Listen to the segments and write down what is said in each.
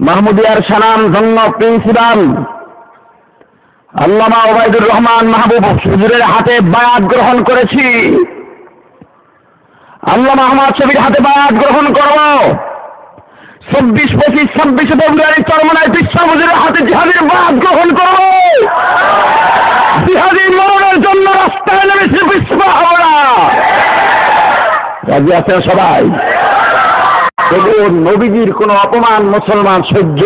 মাহমুদিয়ার সানাম ধন্য প্রিন্সিপাল আল্লামা ওবায়দুর রহমান মাহবুব হুজুরের হাতে বায়াত গ্রহণ করেছি। আল্লাহ আহমদ ছবির হাতে বায়াত গ্রহণ করব। চব্বিশ, পঁচিশ, ছাব্বিশে ফেব্রুয়ারি চরমনায় বিশ্ব হুজুরের হাতে জিহাদের বায়াত গ্রহণ করব। জিহাদি মরণের জন্য রাস্তায় নেমেছে বিশ্ব আমরা রাজি আছেন সবাই? তবুও নবীজির কোন অপমান মুসলমান সহ্য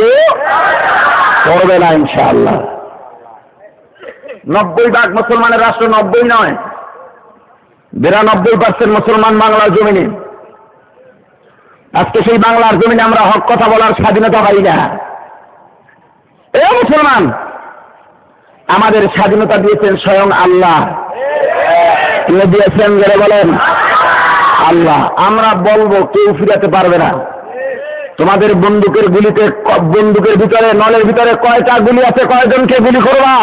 করবে না ইনশাআল্লাহ। নব্বই ভাগ মুসলমানের রাষ্ট্র নব্বই নয়। বিরানব্বই পার্সেন্ট মুসলমান বাংলার জমিনে। আজকে সেই বাংলার জমিনে আমরা হক কথা বলার স্বাধীনতা পাই না। এ মুসলমান, আমাদের স্বাধীনতা দিয়েছেন স্বয়ং আল্লাহ। তিনি দিয়েছেন যারা বলেন। আল্লাহ, আমরা বলব, কেউ ফিরাতে পারবে না। তোমাদের বন্দুকের গুলিতে বন্দুকের ভিতরে, নলের ভিতরে কয়টা গুলি আছে, কয়জনকে গুলি করবা?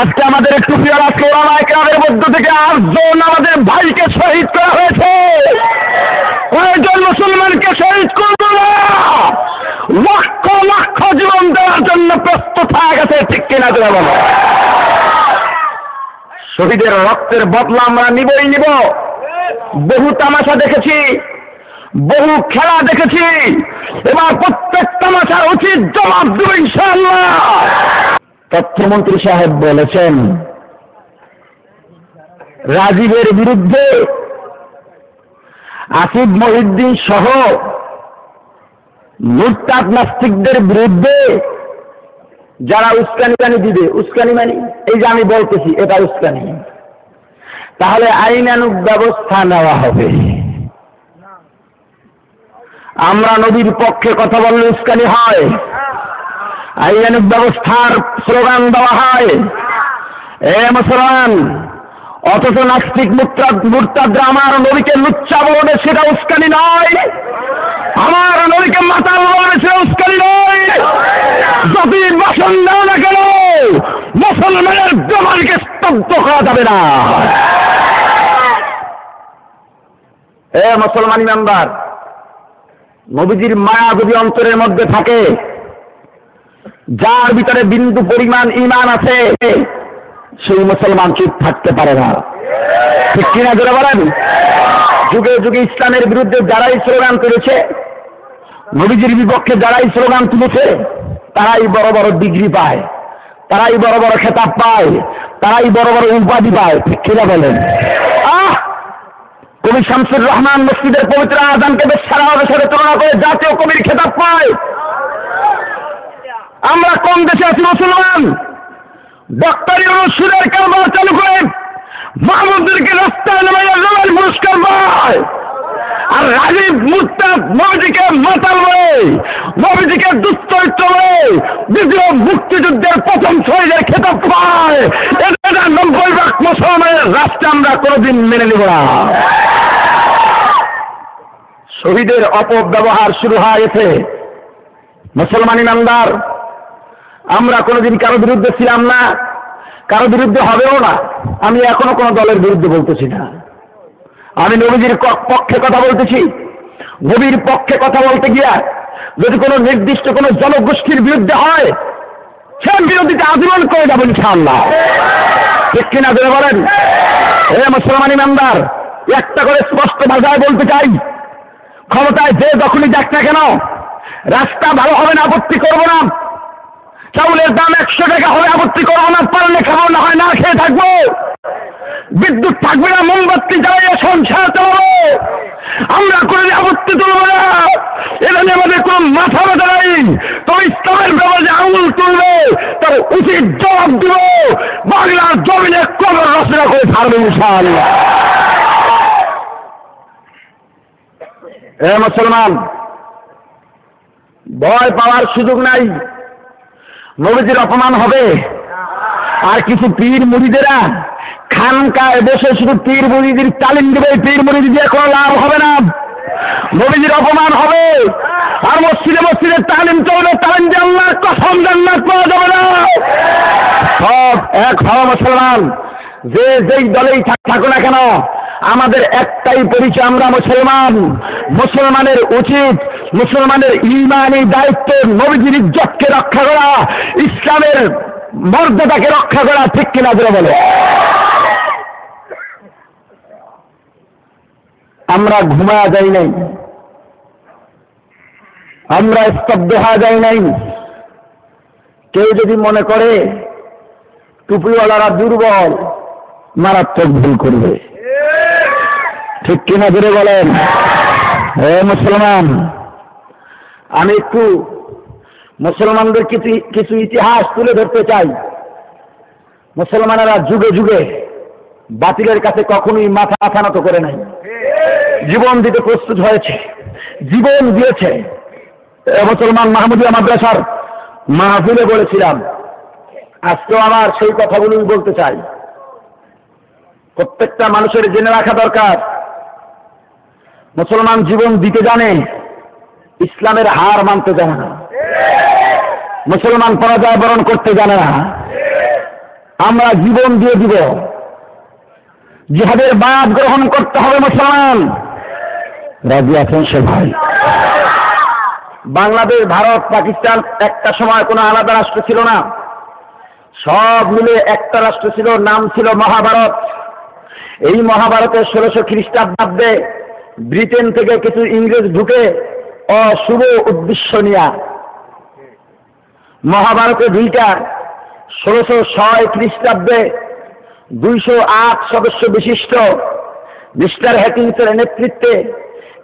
আজকে আমাদের একটু পিয়ার মধ্য থেকে আটজন আমাদের ভাইকে শহীদ করা হয়েছে। কয়জন মুসলমানকে শহীদ করব না। লক্ষ লক্ষ জীবন দেওয়ার জন্য প্রস্তুত হয়ে গেছে, ঠিক কিনা করে বলো? শহীদের রক্তের বদলা আমরা নিবই নিব। বহু তামাশা দেখেছি, বহু খেলা দেখেছি, এবার প্রত্যেক তামাশার উচিত জবাব দেব তথ্যমন্ত্রী সাহেব বলেছেন, রাজীবের বিরুদ্ধে আসিফ মহিউদ্দিন সহ মুরতাদ নাস্তিকদের বিরুদ্ধে যারা উস্কানি দিবে উস্কানি মানি এই যে আমি বলতেছি, এটা উস্কানি। তাহলে আইনানুক ব্যবস্থা নেওয়া হবে। আমরা নদীর পক্ষে কথা বললে উস্কানি হয়। আইনানুক ব্যবস্থার স্লোগান দেওয়া হয়। এ মুসলমান, অথচ নাস্তিক মুরতাদরা আমার নদীকে লুচ্চা বলবে সেটা উস্কানি নয়। আমার নদীকে মাতাল বলবে সেটা উস্কানি নয়। যদি বাসন দাও না কেন, মুসলমানের জমানকে স্তব্ধ করা যাবে না। এ মুসলমান মেম্বার, নবীজির মায়া যদি অন্তরের মধ্যে থাকে, যার ভিতরে বিন্দু পরিমাণ ইমান আছে, সেই মুসলমান চুপ থাকতে পারে না। ঠিক কিনা জোরে বলেন? যুগে যুগে ইসলামের বিরুদ্ধে যারাই স্লোগান তুলেছে, নবীজির বিপক্ষে যারাই স্লোগান তুলেছে, তারাই বড় বড় ডিগ্রি পায়, তারাই বড় বড় খেতাব পায়, তারাই বড় বড় উপাধি পায়। ঠিক কিনা বলেন? কবি শামসুর রহমান মসজিদের পবিত্র আজানকে বেশ সারা সাথে তুলনা করে জাতীয় কবির খেতাব পায়। আমরা কোন দেশে আছি মুসলমান। ডক্টর ইউনুসুদের কারবার চালু করে মাহমুদদেরকে রাস্তায় নামাইয়া নোবেল পুরস্কার পায়। আর রাজীব মুস্তাদ নবীজিকে মাতাল বলে নবীজিকে দুশ্চরিত্র বলে, দ্বিতীয় মুক্তিযুদ্ধের প্রথম শহীদের খেতাব পায়। এটা নব্বই ভাগ মুসলমানের রাষ্ট্রে আমরা কোনোদিন মেনে নিব না। শহীদের অপব্যবহার শুরু হয়ে গেছে। মুসলমান ইমানদার আমরা কোনোদিন কারও বিরুদ্ধে ছিলাম না, কারও বিরুদ্ধে হবেও না। আমি এখনও কোনো দলের বিরুদ্ধে বলতেছি না। আমি নবীজির পক্ষে কথা বলতেছি। নবীর পক্ষে কথা বলতে গিয়া যদি কোনো নির্দিষ্ট কোনো জনগোষ্ঠীর বিরুদ্ধে হয়, সে বিরোধিতা আন্দোলন করে যাব ইনশাআল্লাহ। ঠিক কিনা বলেন? হে মুসলমান ইমানদার একটা করে স্পষ্ট ভাষায় বলতে চাই। ক্ষমতায় যে যখনই যাক না কেন, রাস্তা ভালো হবে না, আপত্তি করব না। চাউলের দাম একশো টাকা হবে, আপত্তি করব না, পারলে খাব, না হয় না খেয়ে থাকব। বিদ্যুৎ থাকবে না, মোমবাতি জ্বালিয়ে সংসার চালাবো। আমরা কোনো আপত্তি তুলবো না। এটা নিয়ে আমাদের কোনো মাথা ব্যথা নাই। তো ইসলামের ব্যাপারে আঙুল তুলবে, তার উচিত জবাব দিব। বাংলার জমিনে কবর রচনা করে ছাড়বে ইনশাআল্লাহ। এ মুসলমান, ভয় পাওয়ার সুযোগ নাই। নবীজির অপমান হবে। আর কিছু পীর মুড়িদেরা খানকায় বসে শুধু পীর মুড়িদির তালিম দেবে পীর মুড়িদি দিয়ে কোনো লাভ হবে না। নবীজির অপমান হবে। আর মসজিদে মসজিদে তালিম চলবে তালিম দিয়ে আল্লাহর কসম পাওয়া যাবে না। সব এক হওয়া মুসলমান। যে যেই দলেই থাকো না কেন আমাদের একটাই পরিচয়, আমরা মুসলমান। মুসলমানের উচিত, মুসলমানের ইমানি দায়িত্ব নবীজির ইজ্জতকে রক্ষা করা, ইসলামের মর্যাদাকে রক্ষা করা, ঠিক কিনা করে বলে? আমরা ঘুমা যাই নাই। আমরা স্তব্ধ হওয়া যায় নাই। কেউ যদি মনে করে টুপিওয়ালারা দুর্বল, মারাত্মক ভুল করবে। ঠিক কিনা ধরে বলেন। হে মুসলমান, আমি একটু মুসলমানদের কিছু কিছু ইতিহাস তুলে ধরতে চাই। মুসলমানেরা যুগে যুগে বাতিলের কাছে কখনোই মাথা আথানত করে নাই। জীবন দিতে প্রস্তুত হয়েছে, জীবন দিয়েছে। মুসলমান মাহমুদিয়া মাদ্রাসার মাহফিলে বলেছিলাম, আজকেও আমার সেই কথাগুলোই বলতে চাই। প্রত্যেকটা মানুষের জেনে রাখা দরকার। মুসলমান জীবন দিতে জানে, ইসলামের হার মানতে জানে না। মুসলমান পরাজয় বরণ করতে জানে না। আমরা জীবন দিয়ে দিব। জিহাদের বাদ গ্রহণ করতে হবে মুসলমান। রাজি আছেন সে ভাই বাংলাদেশ, ভারত, পাকিস্তান একটা সময় কোনো আলাদা রাষ্ট্র ছিল না। সব মিলে একটা রাষ্ট্র ছিল, নাম ছিল মহাভারত। এই মহাভারতের ষোলোশো খ্রিস্টাব্দে ব্রিটেন থেকে কিছু ইংরেজ ঢুকে অশুভ উদ্দেশ্য নিয়া মহাভারতে দুইটা ষোলোশো ছয় খ্রিস্টাব্দে দুইশো আট সদস্য বিশিষ্ট মিস্টার হ্যাকিংসের নেতৃত্বে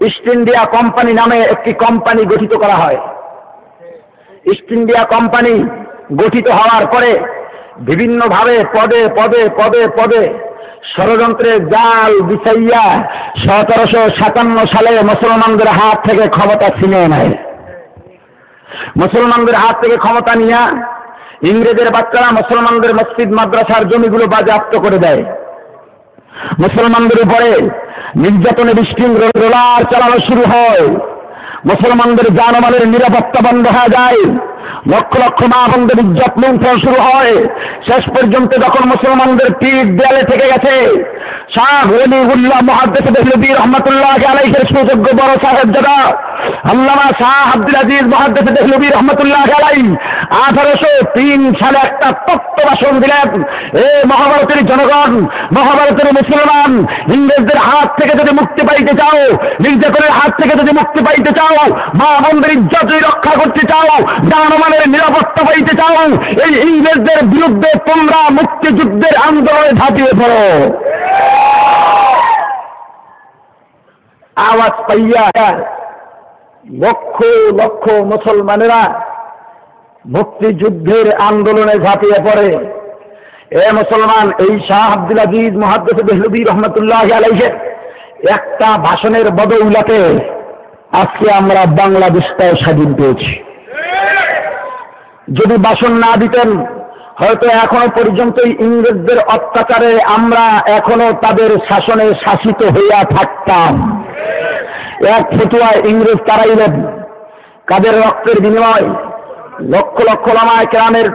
ইস্ট ইন্ডিয়া কোম্পানি নামে একটি কোম্পানি গঠিত করা হয়। ইস্ট ইন্ডিয়া কোম্পানি গঠিত হওয়ার পরে বিভিন্নভাবে পদে পদে পদে পদে ষড়যন্ত্রের জাল বিছাইয়া সতেরোশো সাতান্ন সালে মুসলমানদের হাত থেকে ক্ষমতা ছিনিয়ে নেয়। মুসলমানদের হাত থেকে ক্ষমতা নিয়ে ইংরেজের বাচ্চারা মুসলমানদের মসজিদ, মাদ্রাসার জমিগুলো বাজেয়াপ্ত করে দেয়। মুসলমানদের উপরে নির্যাতনে বিশৃঙ্খল রোলার চালানো শুরু হয়। মুসলমানদের জানমালের নিরাপত্তা বন্ধ হয়ে যায়। লক্ষ লক্ষ মা বন্ধের ইজ্জত শুরু হয়। শেষ পর্যন্ত যখন মুসলমানদের পিঠ দেয়ালে থেকে গেছে, শাহ বড় শাহ আঠারোশো তিন সালে একটা এ মহাভারতের জনগণ, মহাভারতের মুসলমান, ইংরেজদের হাত থেকে যদি পাইতে চাও, নির্যাতনের হাত থেকে যদি মুক্তি পাইতে চাও, মা বন্ধের ইজ্জত রক্ষা করতে চাও জানমানের নিরাপত্তা পাইতে চাও, এই ইংরেজদের বিরুদ্ধে তোমরা মুক্তিযুদ্ধের আন্দোলনে ঝাঁপিয়ে পড়ো। আওয়াজ পাইয়া লক্ষ লক্ষ মুসলমানেরা মুক্তিযুদ্ধের আন্দোলনে ঝাঁপিয়ে পড়ে। এ মুসলমান, এই শাহ আব্দুল আজিজ মহাদ্দেশ দেহলবী রহমতুল্লাহ আলাইহে একটা ভাষণের বদৌলাতে আজকে আমরা বাংলাদেশটাও স্বাধীন পেয়েছি। যদি ভাষণ না দিতেন, হয়তো এখনও পর্যন্ত ইংরেজদের অত্যাচারে আমরা এখনও তাদের শাসনে শাসিত হইয়া থাকতাম। এক ফতুয়া ইংরেজ তারাইলেন কাদের রক্তের বিনিময়? লক্ষ লক্ষ লামায় কেরামের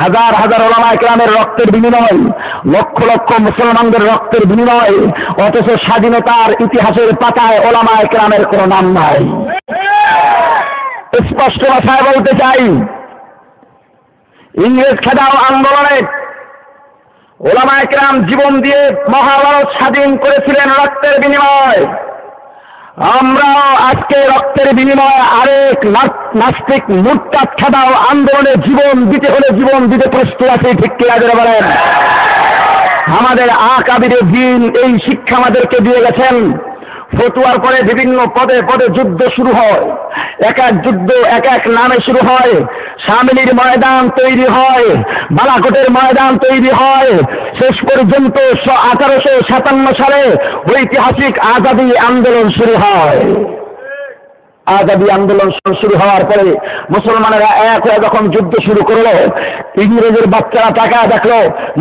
হাজার হাজার ওলামায় কেরামের রক্তের বিনিময়, লক্ষ লক্ষ মুসলমানদের রক্তের বিনিময়, অথচ স্বাধীনতার ইতিহাসের পাতায় ওলামায় কেরামের কোনো নাম নাই। স্পষ্ট ভাষায় বলতে চাই, ইংরেজ খেদাও আন্দোলনে ওলামা একরাম জীবন দিয়ে মহাভারত স্বাধীন করেছিলেন রক্তের বিনিময়। আমরাও আজকে রক্তের বিনিময়ে আরেক নাস- নাস্তিক, মুরতাদ, খেদাও, আন্দোলনে জীবন দিতে হলে জীবন দিতে প্রস্তুত আছি, ঠিক কি আগে বলেন? আমাদের আকাবিরের দিন এই শিক্ষা আমাদেরকে দিয়ে গেছেন। ফতুয়ার পরে বিভিন্ন পদে পদে যুদ্ধ শুরু হয়। এক এক যুদ্ধ এক এক নামে শুরু হয়। সামিলির ময়দান তৈরি হয়। বালাকোটের ময়দান তৈরি হয়। শেষ পর্যন্ত আঠারোশো সাতান্ন সালে ঐতিহাসিক আজাদি আন্দোলন শুরু হয়। আজাদি আন্দোলন শুরু হওয়ার পরে মুসলমানেরা এক হয়ে যখন যুদ্ধ শুরু করল, ইংরেজের বাচ্চারা টাকা দেখল,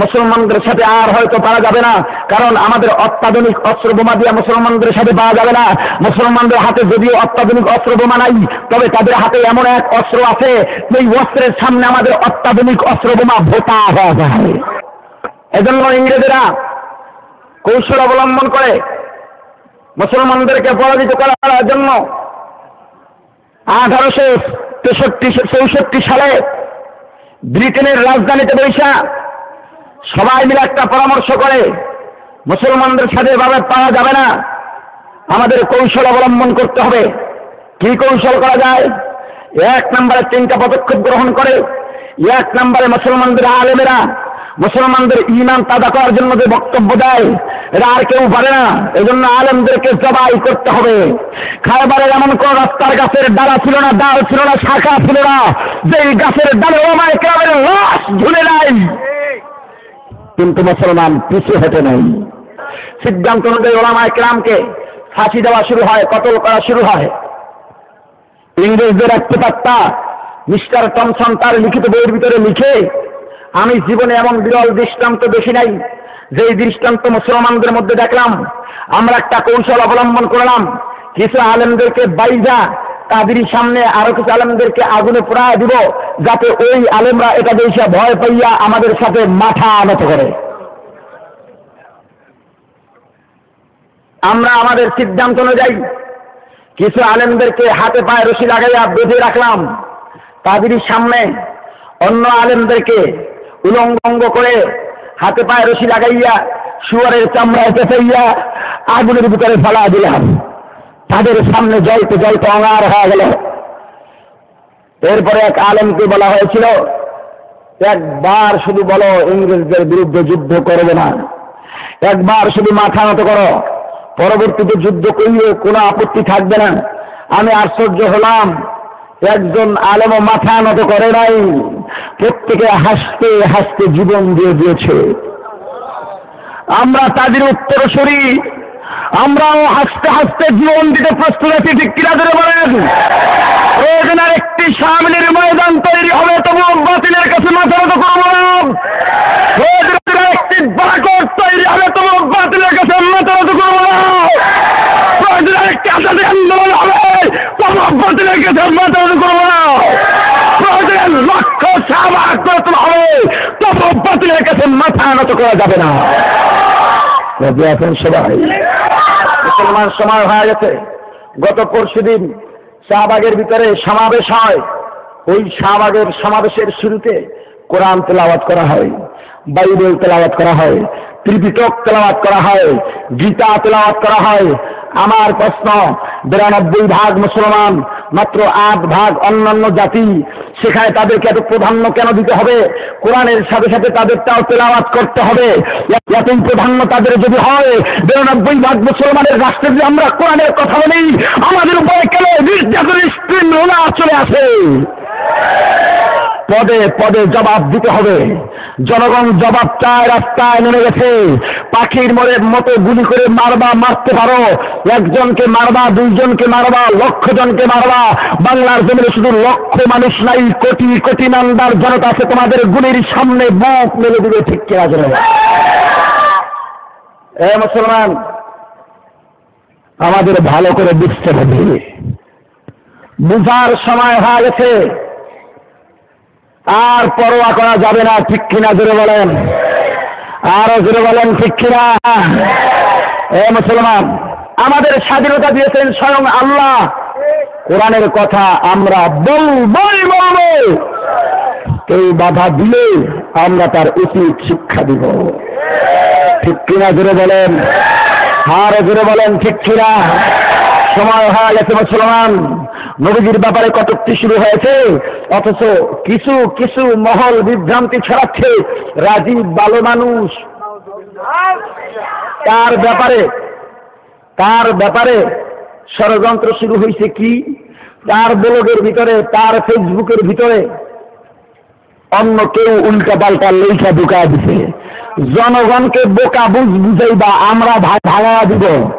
মুসলমানদের সাথে আর হয়তো পারা যাবে না, কারণ আমাদের অত্যাধুনিক অস্ত্র বোমা দিয়ে মুসলমানদের সাথে পাওয়া যাবে না। মুসলমানদের হাতে যদিও অত্যাধুনিক অস্ত্র বোমা নাই, তবে তাদের হাতে এমন এক অস্ত্র আছে, যেই অস্ত্রের সামনে আমাদের অত্যাধুনিক অস্ত্র বোমা ভোতা হওয়া যায়। এজন্য ইংরেজেরা কৌশল অবলম্বন করে মুসলমানদেরকে পরাজিত করার জন্য আঠারোশো তেষট্টি চৌষট্টি সালে ব্রিটেনের রাজধানীতে বৈশা সবাই মিলে একটা পরামর্শ করে, মুসলমানদের সাথে এভাবে পাওয়া যাবে না, আমাদের কৌশল অবলম্বন করতে হবে। কি কৌশল করা যায়? এক নম্বরে তিনটা পদক্ষেপ গ্রহণ করে, এক নম্বরে মুসলমানদের আলেমেরা মুসলমানদের ইমান তাদা করার জন্য যে বক্তব্য দেয় এরা আর কেউ পারে না। এজন্য আলেমদেরকে জবাই করতে হবে। খায়বারের এমন কোন রাস্তার গাছের ডালা ছিল না, ডাল ছিল না, শাখা ছিল না যে গাছের ডালে ওমায় ক্রামের লাশ ঝুলে নাই। কিন্তু মুসলমান পিছু হেঁটে নেই। সিদ্ধান্ত অনুযায়ী ওলামায় ক্রামকে ফাঁসি দেওয়া শুরু হয়, কতল করা শুরু হয়। ইংরেজদের এক পেতাত্তা মিস্টার টমসন তার লিখিত বইয়ের ভিতরে লিখে আমি জীবনে এমন বিরল দৃষ্টান্ত দেখি নাই, যেই দৃষ্টান্ত মুসলমানদের মধ্যে দেখলাম। আমরা একটা কৌশল অবলম্বন করলাম। কিছু আলেমদেরকে বাইজা তাদেরই সামনে আরও কিছু আলেমদেরকে আগুনে পোড়ায় দিব, যাতে ওই আলেমরা এটা দেখে ভয় পাইয়া আমাদের সাথে মাথা আনত করে। আমরা আমাদের সিদ্ধান্ত অনুযায়ী কিছু আলেমদেরকে হাতে পায়ে রশি লাগাইয়া বেঁধে রাখলাম। তাদেরই সামনে অন্য আলেমদেরকে উলঙ্গ করে হাতে পায়ে রশি লাগাইয়া, শুয়ারের চামড়ায় পেঁচাইয়া আগুনের ভিতরে ফেলা দিলাম। তাদের সামনে জলতে জলতে অঙার হয়ে গেল। এরপরে এক আলেমকে বলা হয়েছিল, একবার শুধু বলো ইংরেজদের বিরুদ্ধে যুদ্ধ করবে না। একবার শুধু মাথা নত করো। পরবর্তীতে যুদ্ধ করলেও কোনো আপত্তি থাকবে না। আমি আশ্চর্য হলাম। একজন আলেম মাথা নত করে নাই, প্রত্যেকে হাসতে হাসতে জীবন দিয়ে দিয়েছে। আমরা তাদের উত্তর সরি আমরাও হাসতে হাসতে জীবন দিতে প্রস্তুত আছি, ঠিক কিনা ধরে বলেন? একটি সামনের ময়দান তৈরি হবে তবু বাতিলের কাছে মাথা নত করব না প্রয়োজনের একটি বাকর তৈরি হবে তবু বাতিলের কাছে মাথা নত করব না প্রয়োজনের একটি আজাদি আন্দোলন হবে তবু বাতিলের কাছে মাথা নত করব না প্রয়োজনের লক্ষ সাবা করতে হবে তবু বাতিলের কাছে মাথা নত করা যাবে না। সবাই। মুসলমান সময় হয়ে গেছে। গত পরশু দিন শাহবাগের ভিতরে সমাবেশ হয়। ওই শাহবাগের সমাবেশের শুরুতে কোরআন তেলাওয়াত করা হয়, বাইবেল তেলাওয়াত করা হয়, ত্রিপিটক তেলাওয়াত করা হয়, গীতা তেলাওয়াত করা হয়। আমার প্রশ্ন, বিরানব্বই ভাগ মুসলমান মাত্র আট ভাগ অন্যান্য জাতি। সেখানে তাদেরকে এত প্রাধান্য কেন দিতে হবে? কোরআনের সাথে সাথে তাদেরটাও তেলাওয়াত করতে হবে। এতই প্রাধান্য তাদের যদি হয়, বিরানব্বই ভাগ মুসলমানের রাষ্ট্রে যদি আমরা কোরআনের কথা বলি, আমাদের উপরে কেন নির্যাতনের স্ত্রী চলে আসে? পদে পদে জবাব দিতে হবে। জনগণ জবাব চায় রাস্তায় নেমে গেছে। পাখির মরে মতো গুলি করে মারবা, মারতে পারো। একজনকে মারবা, দুইজনকে মারবা লক্ষ জনকে মারবা। বাংলার জমিনে শুধু লক্ষ মানুষ নাই, কোটি কোটি নান্দার জনতা আছে। তোমাদের গুলির সামনে বুক মেলে দিবে, ঠিক কেনা জন্য এ মুসলমান, আমাদের ভালো করে বুঝতে হবে। বুঝার সময় হয়ে গেছে। আর পরোয়া করা যাবে না, ঠিক কিনা জোরে বলেন। আরও জোরে বলেন, ঠিক কিনা? এ মুসলমান, আমাদের স্বাধীনতা দিয়েছেন স্বয়ং আল্লাহ। কোরআনের কথা আমরা বলবই বলব। কেউ বাধা দিলে আমরা তার উচিত শিক্ষা দিব। ঠিক কিনা জোরে বলেন? আর জোরে বলেন, ঠিক কিনা? সময় হয়ে গেছে মুসলমান। নবীজির ব্যাপারে কটুক্তি শুরু হয়েছে। অথচ কিছু কিছু মহল বিভ্রান্তি ছড়াচ্ছে। রাজীব ভালো মানুষ। তার ব্যাপারে তার ব্যাপারে ষড়যন্ত্র শুরু হয়েছে কি? তার ব্লগের ভিতরে, তার ফেসবুকের ভিতরে অন্য কেউ উল্টা পাল্টা লেখা ঢুকা দিছে। জনগণকে বোকা বুঝ বুঝাইবা আমরা ভাগা দিব।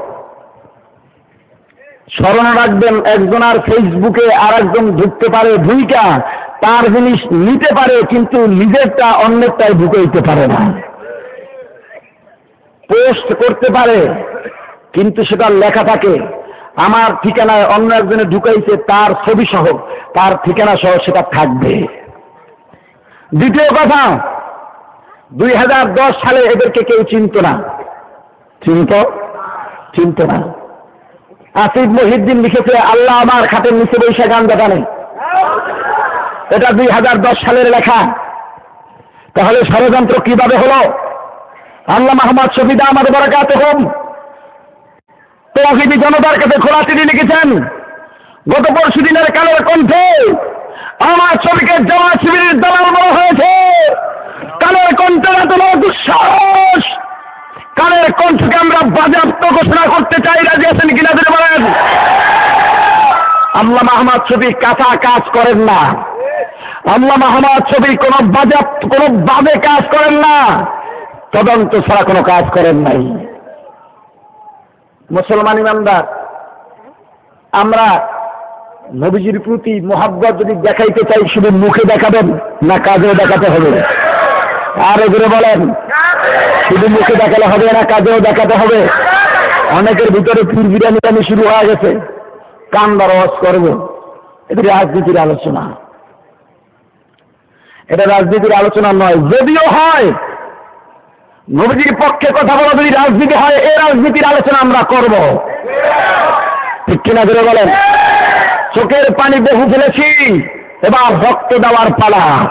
স্মরণ রাখবেন, একজন আর ফেসবুকে আর একজন ঢুকতে পারে ভূমিকা তার জিনিস নিতে পারে, কিন্তু নিজেরটা অন্যেরটাই ঢুকাইতে পারে না। পোস্ট করতে পারে, কিন্তু সেটা লেখা থাকে। আমার ঠিকানায় অন্য একজনে ঢুকাইছে, তার ছবি সহ, তার ঠিকানা সহ সেটা থাকবে। দ্বিতীয় কথা, দুই হাজার দশ সালে এদেরকে কেউ চিনত না। চিনত? চিনত না। আসিফ মহিদ্দিন লিখেছে, আল্লাহ আমার খাটের নিচে বৈশা গান দেখানে এটা দুই হাজার দশ সালের লেখা। তাহলে ষড়যন্ত্র কীভাবে হলো? আল্লাহ মাহমদ শফিদা আমাদের বরাকাত হোম তৌহিদি জনতার কাছে খোলা চিঠি লিখেছেন, গত পরশু দিনের কালের কণ্ঠে আমার ছবিকে জমা শিবিরের দালাল বলা হয়েছে। কালের কণ্ঠের এত বড় দুঃসাহস কালের কণ্ঠকে আমরা বাজেয়াপ্ত ঘোষণা করতে চাই, রাজি আছেন কিনা দিতে বলেন? আল্লাহ মাহমাদ ছবি কাঁচা কাজ করেন না। আল্লাহ মাহমাদ ছবি কোন বাজেয়াপ্ত, কোন বাজে কাজ করেন না। তদন্ত ছাড়া কোনো কাজ করেন নাই। মুসলমান ইমানদার, আমরা নবীজির প্রতি মোহাব্বত যদি দেখাইতে চাই, শুধু মুখে দেখাবেন না কাজেও দেখাতে হবে। আর এগুলো বলেন। শুধু মুখে দেখালে হবে না, কাজেও দেখাতে হবে। অনেকের ভিতরে পীর বিরানি শুরু হয়ে গেছে। কান রস করব। এটা রাজনীতির আলোচনা। এটা রাজনীতির আলোচনা নয়, যদিও হয়। নবীজির পক্ষে কথা বলা যদি রাজনীতি হয় এই রাজনীতির আলোচনা আমরা করব। ঠিক কিনা ধরে বলেন? চোখের পানি বহু ফেলেছি, এবার রক্ত দেওয়ার পালা।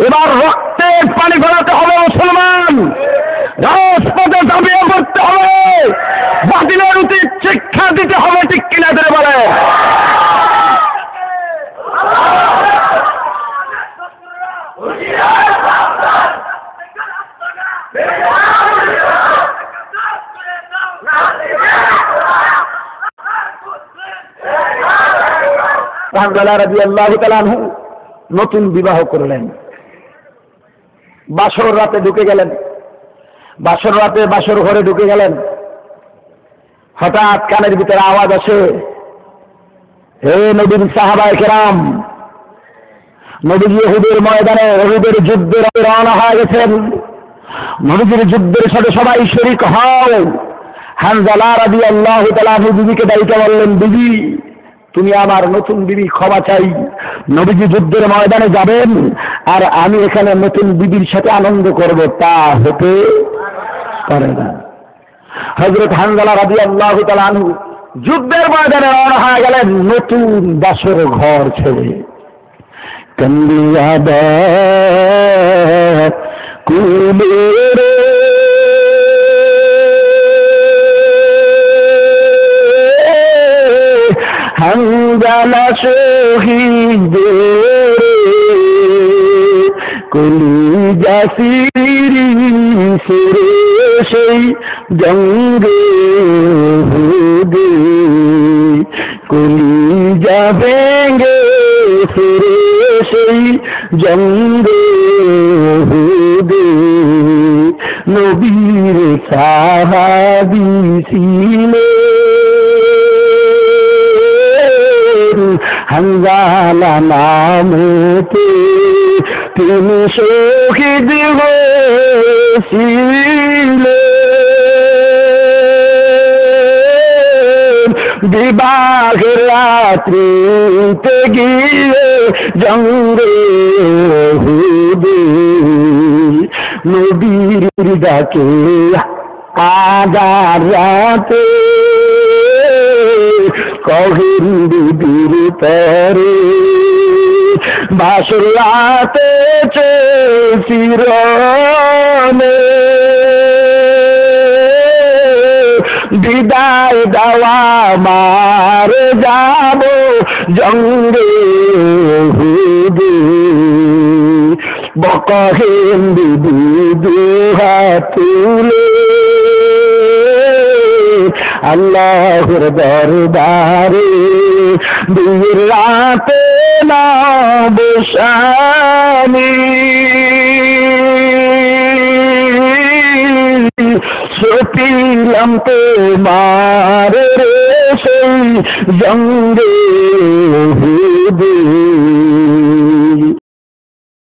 এবার রক্তের পানি ফেলাতে হবে মুসলমান। রাজপথে দাবিয়ে করতে হবে। বাতিলের উচিত শিক্ষা দিতে হবে ঠিক কিনা ধরে বলে। নতুন বিবাহ করলেন। বাসর রাতে ঢুকে গেলেন। বাসর রাতে বাসর ঘরে ঢুকে গেলেন। হঠাৎ কানের ভিতরে আওয়াজ আসে, হে নবীন সাহাবায় কেরাম, নবীজি এহুদের ময়দানে এহুদের যুদ্ধের রওনা হয়ে গেছেন। নবীজির যুদ্ধের সাথে সবাই শরিক হও। হানজালা রাদি আল্লাহ তালা বিবিকে দায়িত্ব বললেন, বিবি তুমি আমার নতুন বিবি ক্ষমা চাই। নবীজি যুদ্ধের ময়দানে যাবেন, আর আমি এখানে নতুন বিবির সাথে আনন্দ করব, তা হতে পারে না। হজরত হানজালা রাজি আল্লাহ তালু যুদ্ধের ময়দানে রওনা হয়ে গেলেন নতুন বাসর ঘর ছেড়ে। কুলের হাঙ্গালা শহীদ কলি জাসিরি সেরে সেই জঙ্গে হুদে। কলি যাবেঙ্গে ফিরে সেই জঙ্গে হুদে। নবীর সাহাবি ছিলেন হাঙ্গালা নামতে তিনি শহীদ হয়েছিলেন। বিবাহের রাত্রিতে গিয়ে জঙ্গে হুদে নদীর ডাকে আগার রাতে কহিন বিবির পরে বাসর রাতে চিরনে বিদায় দেওয়া মার যাব জঙ্গে হুদে। বকহেন দিদি দুহাতুলে আল্লাহর দরবারে দূর রাতে না বসানি সপিলাম তোমার রে সেই জঙ্গে হুদে।